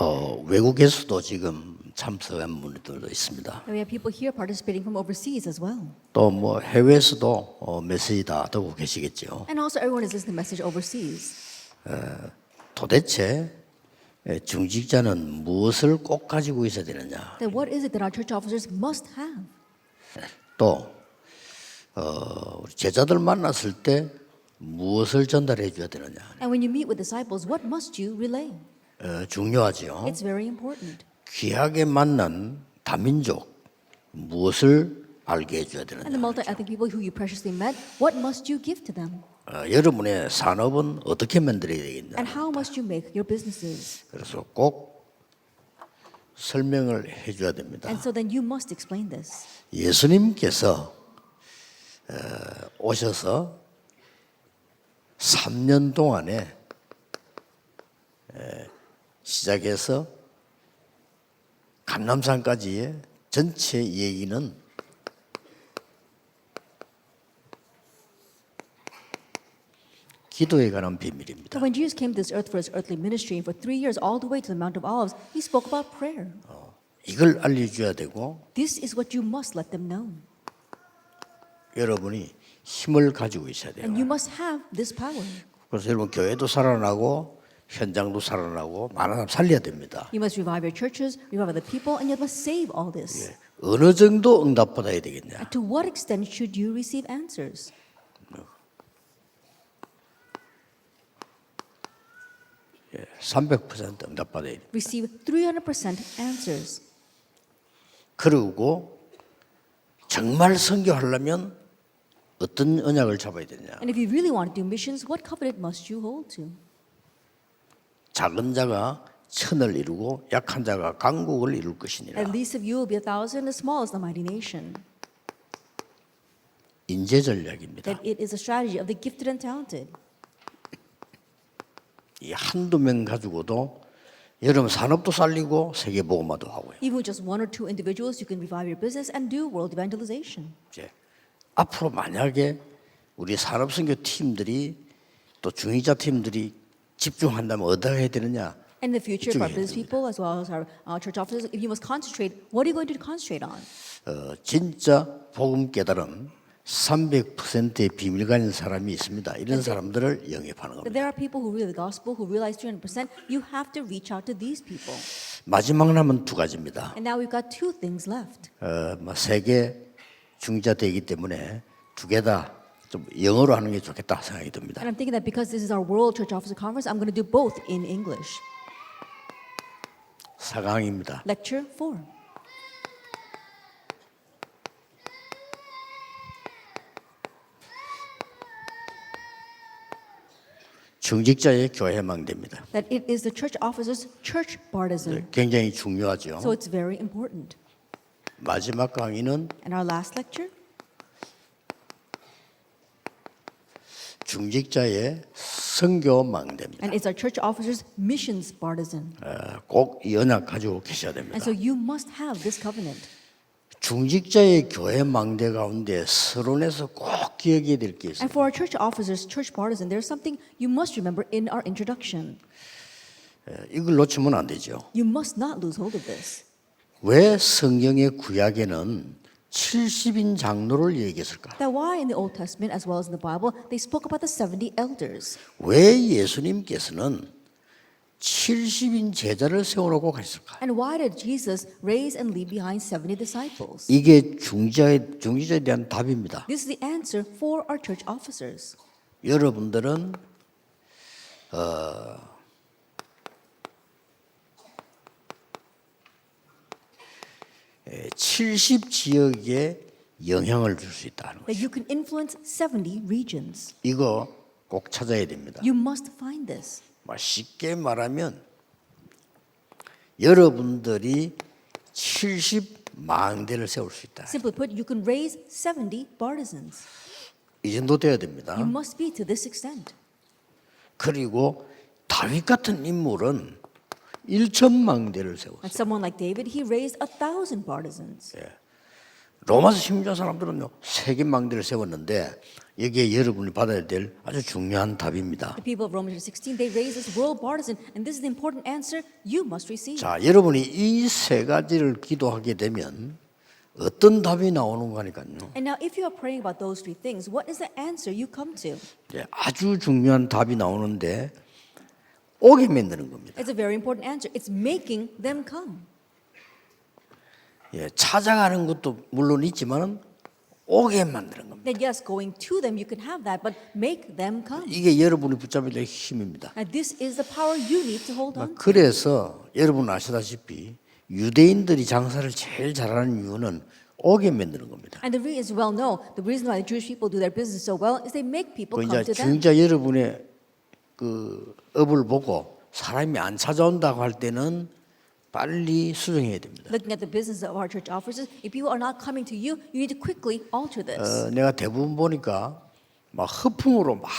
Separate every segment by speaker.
Speaker 1: 어, 외국에서도 지금 참석한 분들도 있습니다.
Speaker 2: And we have people here participating from overseas as well.
Speaker 1: 또 뭐 해외에서도 어, 메시지 다 듣고 계시겠죠.
Speaker 2: And also everyone is listening to the message overseas.
Speaker 1: 도대체 예, 중직자는 무엇을 꼭 가지고 있어야 되느냐?
Speaker 2: Then what is it that our church officers must have?
Speaker 1: 또 어, 우리 제자들 만났을 때 무엇을 전달해 줘야 되느냐?
Speaker 2: And when you meet with disciples, what must you relay?
Speaker 1: 어, 중요하죠.
Speaker 2: It's very important.
Speaker 1: 귀하게 만난 다민족 무엇을 알게 해줘야
Speaker 2: And the multi-ethnic people who you preciously met, what must you give to them?
Speaker 1: 어, 여러분의 산업은 어떻게 만들어야 되겠냐?
Speaker 2: And how must you make your businesses?
Speaker 1: 그래서 꼭 설명을 해줘야 됩니다.
Speaker 2: And so then you must explain this.
Speaker 1: 예수님께서 어, 오셔서 3년 동안에 에, 시작해서 감남산까지의 전체 얘기는 기도에 관한 비밀입니다.
Speaker 2: When Jesus came to this earth for his earthly ministry, and for three years, all the way to the Mount of Olives, he spoke about prayer.
Speaker 1: 이걸 알려줘야 되고
Speaker 2: This is what you must let them know.
Speaker 1: 여러분이 힘을 가지고 있어야 돼요.
Speaker 2: And you must have this power.
Speaker 1: 그래서 여러분 교회도 살아나고 현장도 살아나고 많은 사람 살려야 됩니다.
Speaker 2: You must revive your churches, revive other people, and you must save all this.
Speaker 1: 어느 정도 응답받아야 되겠냐?
Speaker 2: And to what extent should you receive answers?
Speaker 1: 예, 300% 응답받아야 돼.
Speaker 2: Receive 300% answers.
Speaker 1: 그리고 정말 선교하려면 어떤 언약을 잡아야 되냐?
Speaker 2: And if you really want to do missions, what covenant must you hold to?
Speaker 1: 작은 자가 천을 이루고 약한 자가 강국을 이룰 것이니라.
Speaker 2: At least of you will be a thousand, as small as the mighty nation.
Speaker 1: 인재 전략입니다.
Speaker 2: That it is a strategy of the gifted and talented.
Speaker 1: 이 한두 명 가지고도 여러분 산업도 살리고 세계 복음화도 하고요.
Speaker 2: Even with just one or two individuals, you can revive your business and do world evangelization.
Speaker 1: 이제 앞으로 만약에 우리 산업선교 팀들이 또 중위자 팀들이 집중한다면 어디다 해야 되느냐?
Speaker 2: And the future, for our business people as well as our uh, church officers, if you must concentrate, what are you going to concentrate on?
Speaker 1: 어, 진짜 복음 깨달음 300%의 비밀 가진 사람이 있습니다. 이런 사람들을 영입하는
Speaker 2: That
Speaker 1: 겁니다.
Speaker 2: there are people who read the gospel, who realize 300%. You have to reach out to these people.
Speaker 1: 마지막 남은 두 가지입니다.
Speaker 2: And now we've got two things left.
Speaker 1: 어, 뭐 세계 중자 되기 때문에 두 개 다 좀 영어로 하는 게 좋겠다 생각이 듭니다.
Speaker 2: And I'm thinking that because this is our World Church Officer Conference, I'm going to do both in English.
Speaker 1: 사강입니다.
Speaker 2: Lecture four.
Speaker 1: 중직자의 교회 망대입니다.
Speaker 2: That it is the church officer's church partisan.
Speaker 1: 굉장히 중요하죠.
Speaker 2: So it's very important.
Speaker 1: 마지막 강의는
Speaker 2: And our last lecture,
Speaker 1: 중직자의 선교 망대입니다.
Speaker 2: and it's our church officer's missions partisan.
Speaker 1: 어, 꼭이 언약 가지고 계셔야 됩니다.
Speaker 2: And so you must have this covenant.
Speaker 1: 중직자의 교회 망대 가운데 서론에서 꼭 기억해야 될 게 있어요.
Speaker 2: And for our church officers, church partisan, there's something you must remember in our introduction.
Speaker 1: 예, 이걸 놓치면 안 되죠.
Speaker 2: You must not lose hold of this.
Speaker 1: 왜 성경의 구약에는 70인 장로를 얘기했을까?
Speaker 2: That why in the Old Testament as well as in the Bible, they spoke about the 70 elders.
Speaker 1: 왜 예수님께서는 70인 제자를 세워놓고 가셨을까?
Speaker 2: And why did Jesus raise and leave behind 70 disciples?
Speaker 1: 이게 중지자에, 중지자에 대한 답입니다.
Speaker 2: This is the answer for our church officers.
Speaker 1: 여러분들은 어, 70 지역에 영향을 줄 수 있다는 거예요.
Speaker 2: That you can influence 70 regions.
Speaker 1: 이거 꼭 찾아야 됩니다.
Speaker 2: You must find this.
Speaker 1: 뭐 쉽게 말하면 여러분들이 70 망대를 세울 수 있다.
Speaker 2: Simply put, you can raise 70 partisans.
Speaker 1: 이 정도 돼야 됩니다.
Speaker 2: You must be to this extent.
Speaker 1: 그리고 다윗 같은 인물은 1천 망 대를 세웠어요.
Speaker 2: And someone like David, he raised a thousand partisans.
Speaker 1: 로마서 신자 사람들은요 세계 망대를 세웠는데 여기에 여러분이 받아야 될 아주 중요한 답입니다.
Speaker 2: The people of Romans 16, they raise this world partisan, and this is the important answer you must receive.
Speaker 1: 자, 여러분이 이 세 가지를 기도하게 되면 어떤 답이 나오는 거니까요.
Speaker 2: And now, if you are praying about those three things, what is the answer you come to?
Speaker 1: 예, 아주 중요한 답이 나오는데 오게 만드는 겁니다.
Speaker 2: It's a very important answer. It's making them come.
Speaker 1: 예, 찾아가는 것도 물론 있지만은 오게 만드는 겁니다.
Speaker 2: That yes, going to them, you can have that, but make them come.
Speaker 1: 이게 여러분이 붙잡아야 될 힘입니다.
Speaker 2: And this is the power you need to hold on.
Speaker 1: 그래서 여러분 아시다시피 유대인들이 장사를 제일 잘하는 이유는 오게 만드는 겁니다.
Speaker 2: And the reason is well known. The reason why the Jewish people do their business so well is they make people
Speaker 1: 그
Speaker 2: come
Speaker 1: 이제
Speaker 2: to them.
Speaker 1: 중자 여러분의 그 업을 보고 사람이 안 찾아온다고 할 때는 빨리 수정해야 됩니다.
Speaker 2: Looking at the business of our church officers, if people are not coming to you, you need to quickly alter this.
Speaker 1: 어, 내가 대부분 보니까 막 허풍으로 막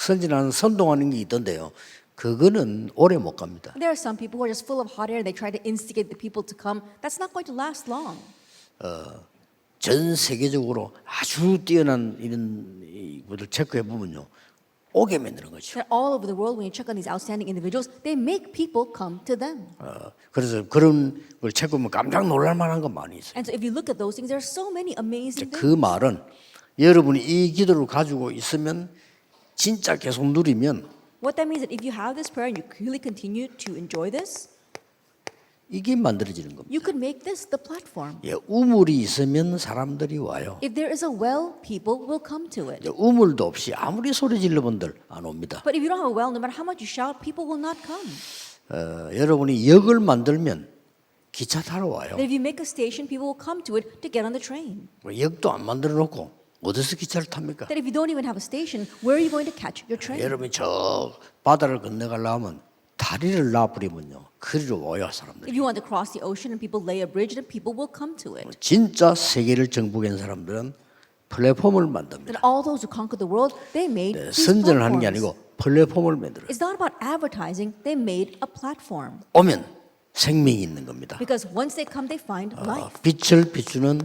Speaker 1: 선진하는 선동하는 게 있던데요. 그거는 오래 못 갑니다.
Speaker 2: There are some people who are just full of hot air. They try to instigate the people to come. That's not going to last long.
Speaker 1: 전 세계적으로 아주 뛰어난 이런 이것을 체크해 보면요. 오게 만드는 거죠.
Speaker 2: That all over the world, when you check on these outstanding individuals, they make people come to them.
Speaker 1: 어, 그래서 그런 걸 체크하면 깜짝 놀랄 만한 거 많이 있어요.
Speaker 2: And so, if you look at those things, there are so many amazing things.
Speaker 1: 그 말은 여러분이 이 기도를 가지고 있으면 진짜 계속 누리면
Speaker 2: What that means is that if you have this prayer and you really continue to enjoy this,
Speaker 1: 이게 만들어지는 겁니다.
Speaker 2: you could make this the platform.
Speaker 1: 예, 우물이 있으면 사람들이 와요.
Speaker 2: If there is a well, people will come to it.
Speaker 1: 이제 우물도 없이 아무리 소리 질러 본들 안 옵니다.
Speaker 2: But if you don't have a well, no matter how much you shout, people will not come.
Speaker 1: 어, 여러분이 역을 만들면 기차 타러 와요.
Speaker 2: If you make a station, people will come to it to get on the train.
Speaker 1: 뭐 역도 안 만들어 놓고 어디서 기차를 탑니까?
Speaker 2: That if you don't even have a station, where are you going to catch your train?
Speaker 1: 여러분이 저 바다를 건너가려면 다리를 놔버리면요. 그리로 와요 사람들이.
Speaker 2: If you want to cross the ocean and people lay a bridge, then people will come to it.
Speaker 1: 진짜 세계를 정복한 사람들은 플랫폼을 만듭니다.
Speaker 2: That all those who conquered the world, they made
Speaker 1: 네,
Speaker 2: these
Speaker 1: 선전을 하는 게
Speaker 2: platforms.
Speaker 1: 아니고 플랫폼을 만들어요.
Speaker 2: It's not about advertising, they made a platform.
Speaker 1: 오면 생명이 있는 겁니다.
Speaker 2: Because once they come, they find
Speaker 1: 어,
Speaker 2: life.
Speaker 1: 빛을 비추는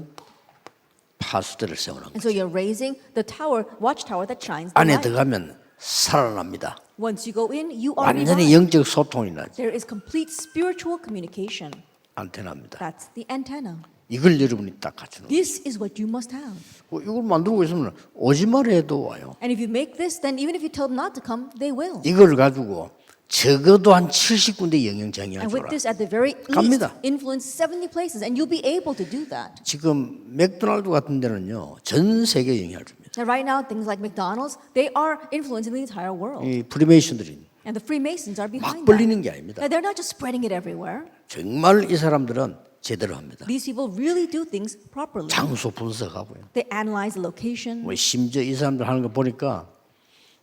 Speaker 1: 파수대를 세우는
Speaker 2: And
Speaker 1: 거예요.
Speaker 2: so you're raising the tower, watchtower that shines the
Speaker 1: 안에
Speaker 2: light.
Speaker 1: 들어가면 살아납니다.
Speaker 2: Once you go in, you are
Speaker 1: 완전히
Speaker 2: revived.
Speaker 1: 영적 소통이 나죠.
Speaker 2: There is complete spiritual communication.
Speaker 1: 안테나입니다.
Speaker 2: That's the antenna.
Speaker 1: 이걸 여러분이 딱 갖추는 거예요.
Speaker 2: This is what you must have.
Speaker 1: 어, 이걸 만들고 있으면 오지 말아 해도 와요.
Speaker 2: And if you make this, then even if you tell them not to come, they will.
Speaker 1: 이걸 가지고 적어도 한 70군데 영향장애가
Speaker 2: And with
Speaker 1: 줘라.
Speaker 2: this, at the very least,
Speaker 1: 갑니다.
Speaker 2: influence 70 places, and you'll be able to do that.
Speaker 1: 지금 맥도날드 같은 데는요. 전 세계 영향을 줍니다.
Speaker 2: Now, right now, things like McDonald's, they are influencing the entire world.
Speaker 1: 이 프리메이션들이
Speaker 2: And the Freemasons are
Speaker 1: 막
Speaker 2: behind
Speaker 1: 벌리는 게
Speaker 2: that.
Speaker 1: 아닙니다.
Speaker 2: They're not just spreading it everywhere.
Speaker 1: 정말 이 사람들은 제대로 합니다.
Speaker 2: These people really do things properly.
Speaker 1: 장소 분석하고요.
Speaker 2: They analyze the location.
Speaker 1: 뭐 심지어 이 사람들 하는 거 보니까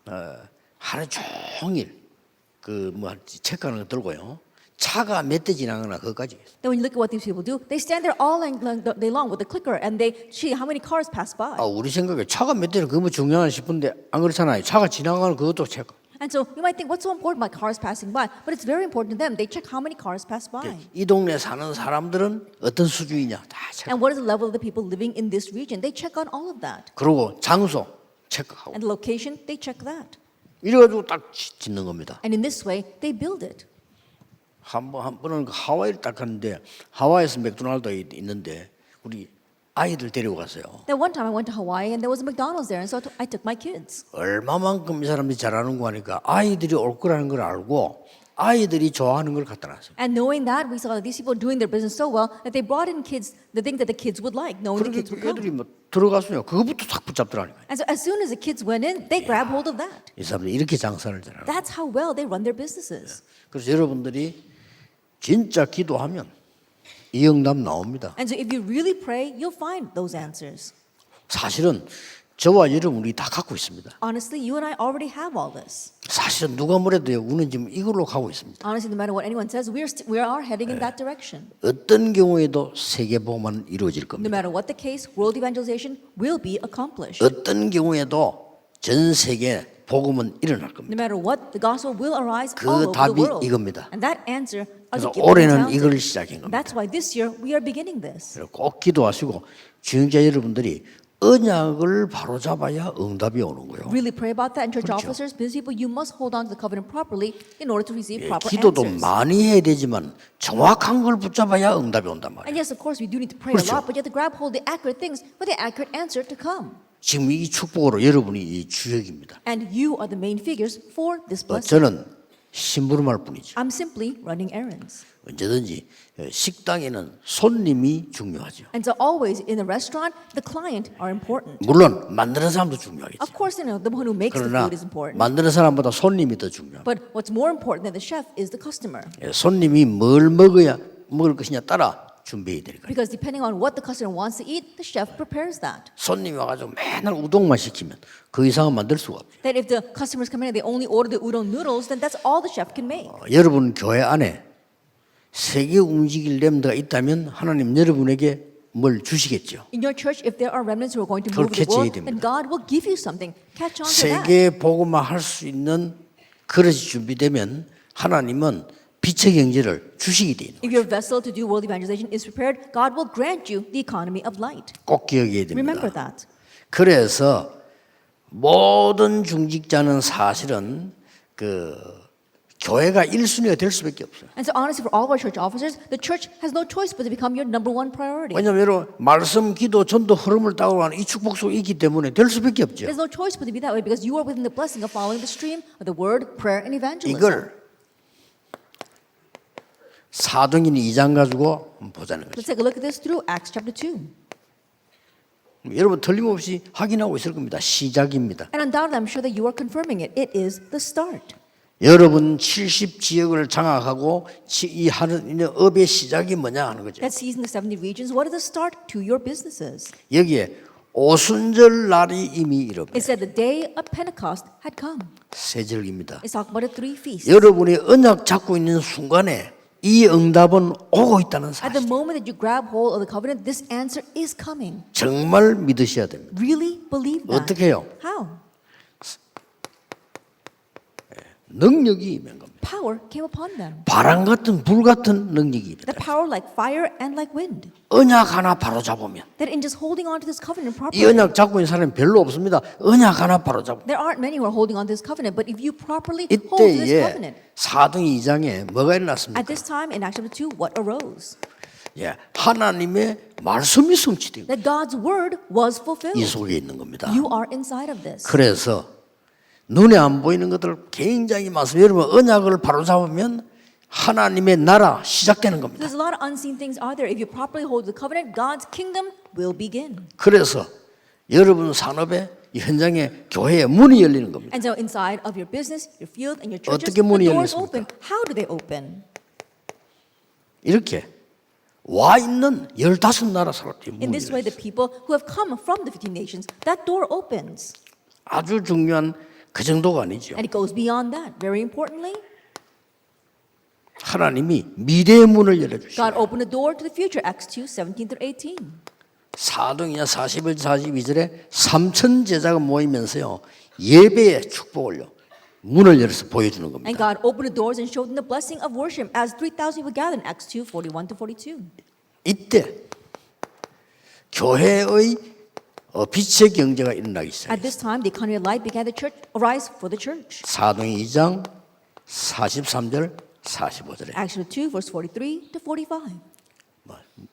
Speaker 1: 어, 하루 종일 그뭐 체크하는 거 들고요. 차가 몇 대 지나가나 그거까지.
Speaker 2: Then when you look at what these people do, they stand there all day long with the clicker and they see how many cars pass by.
Speaker 1: 아 우리 생각에 차가 몇 대는 그거 뭐 중요하나 싶은데 안 그렇잖아요. 차가 지나가는 그것도 체크.
Speaker 2: And so you might think, what's so important about cars passing by? But it's very important to them. They check how many cars pass by.
Speaker 1: 이 동네 사는 사람들은 어떤 수준이냐 다 체크.
Speaker 2: And what is the level of the people living in this region? They check on all of that.
Speaker 1: 그리고 장소 체크하고
Speaker 2: And location, they check that.
Speaker 1: 이래가지고 딱 지- 짓는 겁니다.
Speaker 2: And in this way, they build it.
Speaker 1: 한 번 한 번은 그 하와이를 딱 갔는데 하와이에서 맥도날드가 있- 있는데 우리 아이들 데리고 갔어요.
Speaker 2: Then one time I went to Hawaii and there was a McDonald's there, and so I took- my kids.
Speaker 1: 얼마만큼 이 사람들이 잘하는 거 하니까 아이들이 올 거라는 걸 알고 아이들이 좋아하는 걸 갖다 놨어요.
Speaker 2: And knowing that, we saw that these people doing their business so well that they brought in kids, the things that the kids would like, knowing the kids would
Speaker 1: 그
Speaker 2: come.
Speaker 1: 애들이 뭐 들어갔으면 그거부터 탁 붙잡더라니까요.
Speaker 2: And so as soon as the kids went in, they grab hold of that.
Speaker 1: 이 사람들이 이렇게 장사를 잘하는.
Speaker 2: That's how well they run their businesses.
Speaker 1: 그래서 여러분들이 진짜 기도하면 이 응답 나옵니다.
Speaker 2: And so if you really pray, you'll find those answers.
Speaker 1: 사실은 저와 여러분 우리 다 갖고 있습니다.
Speaker 2: Honestly, you and I already have all this.
Speaker 1: 사실은 누가 뭐래도요, 우리는 지금 이걸로 가고 있습니다.
Speaker 2: Honestly, no matter what anyone says, we're st- we are heading in that direction.
Speaker 1: 어떤 경우에도 세계 보험은 이루어질
Speaker 2: No
Speaker 1: 겁니다.
Speaker 2: matter what the case, world evangelization will be accomplished.
Speaker 1: 어떤 경우에도 전 세계 복음은 일어날 겁니다.
Speaker 2: No matter what, the gospel will arise
Speaker 1: 그
Speaker 2: all over the
Speaker 1: 답이
Speaker 2: world.
Speaker 1: 이겁니다.
Speaker 2: And that answer are
Speaker 1: 그래서
Speaker 2: the gifted and
Speaker 1: 올해는
Speaker 2: talented.
Speaker 1: 이걸 시작한 겁니다.
Speaker 2: That's why this year we are beginning this.
Speaker 1: 그래서 꼭 기도하시고 주영자 여러분들이 언약을 바로잡아야 응답이 오는 거예요.
Speaker 2: Really pray about that. And church
Speaker 1: 그렇죠.
Speaker 2: officers, business people, you must hold on to the covenant properly in order to receive
Speaker 1: 예,
Speaker 2: proper
Speaker 1: 기도도
Speaker 2: answers.
Speaker 1: 많이 해야 되지만 정확한 걸 붙잡아야 응답이 온단 말이에요.
Speaker 2: And yes, of course, we do need to pray
Speaker 1: 그렇죠.
Speaker 2: a lot, but you have to grab hold of the accurate things for the accurate answer to come.
Speaker 1: 지금 이 축복으로 여러분이 이 주역입니다.
Speaker 2: And you are the main figures for this
Speaker 1: 어,
Speaker 2: blessing.
Speaker 1: 저는 심부름할 뿐이죠.
Speaker 2: I'm simply running errands.
Speaker 1: 언제든지 어, 식당에는 손님이 중요하죠.
Speaker 2: And so always in the restaurant, the client are important.
Speaker 1: 물론 만드는 사람도 중요하겠죠.
Speaker 2: Of course, you know, the one who makes the
Speaker 1: 그러나
Speaker 2: food is important.
Speaker 1: 만드는 사람보다 손님이 더 중요합니다.
Speaker 2: But what's more important than the chef is the customer.
Speaker 1: 예, 손님이 뭘 먹어야 먹을 것이냐 따라 준비해야 되니까.
Speaker 2: Because depending on what the customer wants to eat, the chef prepares that.
Speaker 1: 손님이 와가지고 맨날 우동만 시키면 그 이상은 만들 수가 없죠.
Speaker 2: That if the customers come in and they only order the udon noodles, then that's all the chef can make.
Speaker 1: 어, 여러분 교회 안에 세계 움직일 렘드가 있다면 하나님 여러분에게 뭘 주시겠죠.
Speaker 2: In your church, if there are remnants who are going to move
Speaker 1: 그걸
Speaker 2: the world,
Speaker 1: 캐치해야
Speaker 2: then
Speaker 1: 됩니다.
Speaker 2: God will give you something. Catch on to that.
Speaker 1: 세계 복음화 할 수 있는 그릇이 준비되면 하나님은 빛의 경제를 주시게 돼요.
Speaker 2: If your vessel to do world evangelization is prepared, God will grant you the economy of light.
Speaker 1: 꼭 기억해야
Speaker 2: Remember
Speaker 1: 됩니다.
Speaker 2: that.
Speaker 1: 그래서 모든 중직자는 사실은 그 교회가 1순위가 될 수밖에 없어요.
Speaker 2: And so, honestly, for all of our church officers, the church has no choice but to become your number one priority.
Speaker 1: 왜냐하면 여러분 말씀, 기도, 전도 흐름을 따고 가는 이 축복 속에 있기 때문에 될 수밖에 없죠.
Speaker 2: There's no choice but to be that way because you are within the blessing of following the stream of the word, prayer, and evangelism.
Speaker 1: 이걸 사도행전 2장 가지고 보자는 거죠.
Speaker 2: Let's take a look at this through Acts chapter 2.
Speaker 1: 여러분 틀림없이 확인하고 있을 겁니다. 시작입니다.
Speaker 2: And undoubtedly, I'm sure that you are confirming it. It is the start.
Speaker 1: 여러분 70 지역을 장악하고 치- 이 하는 이 업의 시작이 뭐냐 하는 거죠.
Speaker 2: That season, the 70 regions, what is the start to your businesses?
Speaker 1: 여기에 오순절 날이 이미 이릅니다.
Speaker 2: It said the day of Pentecost had come.
Speaker 1: 세 절기입니다.
Speaker 2: It's talking about the three feasts.
Speaker 1: 여러분이 언약 잡고 있는 순간에 이 응답은 오고 있다는
Speaker 2: At the
Speaker 1: 사실
Speaker 2: moment that you grab hold of the covenant, this answer is coming.
Speaker 1: 정말 믿으셔야 됩니다.
Speaker 2: Really believe that.
Speaker 1: 어떻게 해요?
Speaker 2: How?
Speaker 1: 능력이 임한 겁니다.
Speaker 2: Power came upon them.
Speaker 1: 바람 같은 불 같은 능력이
Speaker 2: The
Speaker 1: 임니다.
Speaker 2: power like fire and like wind.
Speaker 1: 언약 하나 바로 잡으면
Speaker 2: That in just holding on to this covenant
Speaker 1: 이
Speaker 2: properly,
Speaker 1: 언약 잡고 있는 사람이 별로 없습니다. 언약 하나 바로 잡고
Speaker 2: there aren't many who are holding on to this covenant, but if you properly hold to this covenant,
Speaker 1: 이때에 사등 2장에 뭐가
Speaker 2: at
Speaker 1: 일어났습니까?
Speaker 2: this time in Acts chapter 2, what arose?
Speaker 1: 예, 하나님의 말씀이 성취된
Speaker 2: That God's word was
Speaker 1: 이
Speaker 2: fulfilled.
Speaker 1: 속에 있는 겁니다.
Speaker 2: You are inside of this.
Speaker 1: 그래서 눈에 안 보이는 것들 굉장히 많습니다. 여러분 언약을 바로 잡으면 하나님의 나라 시작되는 겁니다.
Speaker 2: There's a lot of unseen things out there. If you properly hold the covenant, God's kingdom will begin.
Speaker 1: 그래서 여러분 산업에 이 현장에 교회에 문이 열리는 겁니다.
Speaker 2: And so inside of your business, your field, and your churches,
Speaker 1: 어떻게 문이
Speaker 2: doors
Speaker 1: 열렸습니까?
Speaker 2: open. How do they open?
Speaker 1: 이렇게 와 있는 15 나라 사람들이
Speaker 2: In
Speaker 1: 문이
Speaker 2: this way,
Speaker 1: 열렸어요.
Speaker 2: the people who have come from the 15 nations, that door opens.
Speaker 1: 아주 중요한 그 정도가 아니죠.
Speaker 2: And it goes beyond that. Very importantly,
Speaker 1: 하나님이 미래의 문을 열어주시고
Speaker 2: God opened a door to the future. Acts 2, 17 through 18.
Speaker 1: 사도행전 41, 42절에 3천 제자가 모이면서요 예배의 축복을요 문을 열어서 보여주는
Speaker 2: And
Speaker 1: 겁니다.
Speaker 2: God opened the doors and showed them the blessing of worship as 3,000 people gathered in Acts 2, 41 to 42.
Speaker 1: 이때 교회의 어, 빛의 경제가 일어나기
Speaker 2: At
Speaker 1: 시작해요.
Speaker 2: this time, the economy of light began to church, arise for the church.
Speaker 1: 사도행 2장 43절 45절에
Speaker 2: Acts 2, verse 43 to 45.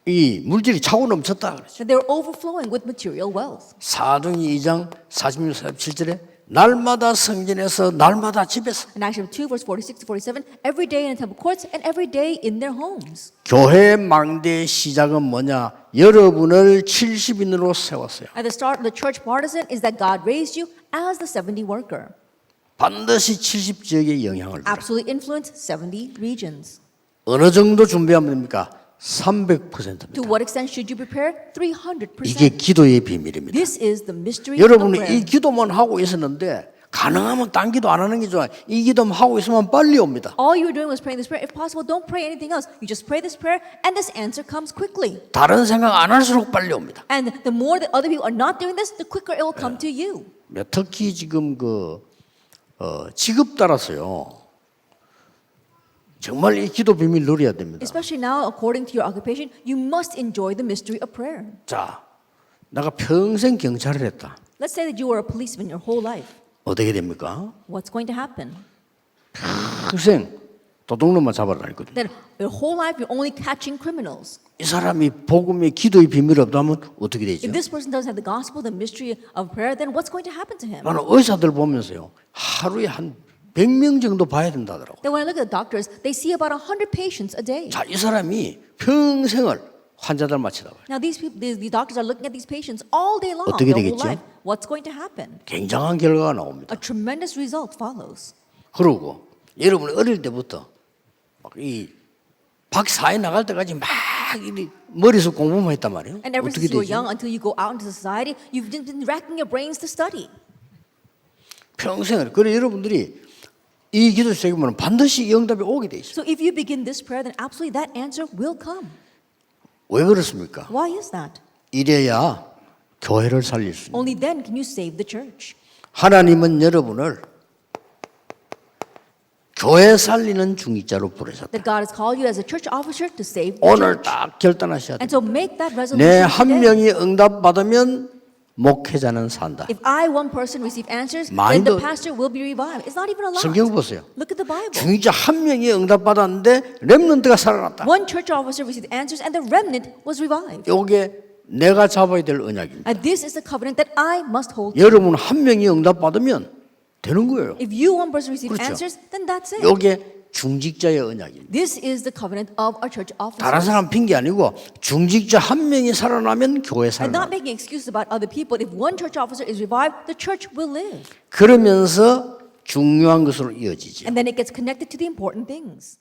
Speaker 1: 이 물질이 차고 넘쳤다 그러죠.
Speaker 2: That they were overflowing with material wealth.
Speaker 1: 사도행 2장 46, 47절에 날마다 성전에서 날마다 집에서
Speaker 2: In Acts 2, verse 46 to 47, every day in the temple courts and every day in their homes.
Speaker 1: 교회 망대의 시작은 뭐냐? 여러분을 70인으로 세웠어요.
Speaker 2: At the start of the church partisan is that God raised you as the 70 worker.
Speaker 1: 반드시 70 지역에 영향을 줘요.
Speaker 2: Absolutely influence 70 regions.
Speaker 1: 어느 정도 준비하면 됩니까? 300%입니다.
Speaker 2: To what extent should you prepare? 300%.
Speaker 1: 이게 기도의 비밀입니다.
Speaker 2: This is the mystery prayer.
Speaker 1: 이 기도만 하고 있었는데 가능하면 딴 기도 안 하는 게 좋아요. 이 기도만 하고 있으면 빨리 옵니다.
Speaker 2: All you were doing was praying this prayer. If possible, don't pray anything else. You just pray this prayer, and this answer comes quickly.
Speaker 1: 다른 생각 안 할수록 빨리 옵니다.
Speaker 2: And the more that other people are not doing this, the quicker it will come to you.
Speaker 1: 특히 지금 그 어, 직업 따라서요. 정말 이 기도 비밀 누려야 됩니다.
Speaker 2: Especially now, according to your occupation, you must enjoy the mystery of prayer.
Speaker 1: 자, 내가 평생 경찰을 했다.
Speaker 2: Let's say that you were a policeman your whole life.
Speaker 1: 어떻게 됩니까?
Speaker 2: What's going to happen?
Speaker 1: 평생 도둑놈만 잡아다니거든요.
Speaker 2: Then your whole life you're only catching criminals.
Speaker 1: 이 사람이 복음의 기도의 비밀이 없다면 어떻게 되죠?
Speaker 2: If this person doesn't have the gospel, the mystery of prayer, then what's going to happen to him?
Speaker 1: 나는 의사들 보면서요. 하루에 한 100명 정도 봐야 된다더라고.
Speaker 2: Then when I look at the doctors, they see about 100 patients a day.
Speaker 1: 자, 이 사람이 평생을 환자들 마치다 봐요.
Speaker 2: Now these people, these, the doctors are looking at these patients all day long,
Speaker 1: 어떻게
Speaker 2: their whole
Speaker 1: 되겠죠?
Speaker 2: life. What's going to happen?
Speaker 1: 굉장한 결과가 나옵니다.
Speaker 2: A tremendous result follows.
Speaker 1: 그러고 여러분 어릴 때부터 막이 박사에 나갈 때까지 막이 머릿속 공부만 했단 말이에요.
Speaker 2: And ever
Speaker 1: 어떻게
Speaker 2: since you were
Speaker 1: 되죠?
Speaker 2: young until you go out into society, you've just been racking your brains to study.
Speaker 1: 평생을. 그래 여러분들이 이 기도 시작하면 반드시 응답이 오게 돼 있어요.
Speaker 2: So if you begin this prayer, then absolutely that answer will come.
Speaker 1: 왜 그렇습니까?
Speaker 2: Why is that?
Speaker 1: 이래야 교회를 살릴 수 있는.
Speaker 2: Only then can you save the church.
Speaker 1: 하나님은 여러분을 교회 살리는 중직자로 부르셨다.
Speaker 2: That God has called you as a church officer to save the
Speaker 1: 오늘
Speaker 2: church.
Speaker 1: 딱 결단하셔야 돼.
Speaker 2: And so make that resolution
Speaker 1: 내 한
Speaker 2: today.
Speaker 1: 명이 응답 받으면 목회자는 산다.
Speaker 2: If I, one person, receive answers, then
Speaker 1: 마인드-
Speaker 2: the pastor will be revived. It's not even a lot.
Speaker 1: 성경 보세요.
Speaker 2: Look at the Bible.
Speaker 1: 중직자 한 명이 응답 받았는데 렘넌트가 살아났다.
Speaker 2: One church officer received answers, and the remnant was revived.
Speaker 1: 요게 내가 잡아야 될 언약입니다.
Speaker 2: And this is the covenant that I must hold.
Speaker 1: 여러분 한 명이 응답 받으면 되는 거예요.
Speaker 2: If you, one person, receive
Speaker 1: 그렇죠.
Speaker 2: answers, then that's it.
Speaker 1: 요게 중직자의 언약입니다.
Speaker 2: This is the covenant of our church
Speaker 1: 다른
Speaker 2: officers.
Speaker 1: 사람 핑계 아니고 중직자 한 명이 살아나면 교회
Speaker 2: And not
Speaker 1: 살아.
Speaker 2: making excuses about other people. If one church officer is revived, the church will live.
Speaker 1: 그러면서 중요한 것으로 이어지죠.
Speaker 2: And then it gets connected to the important things.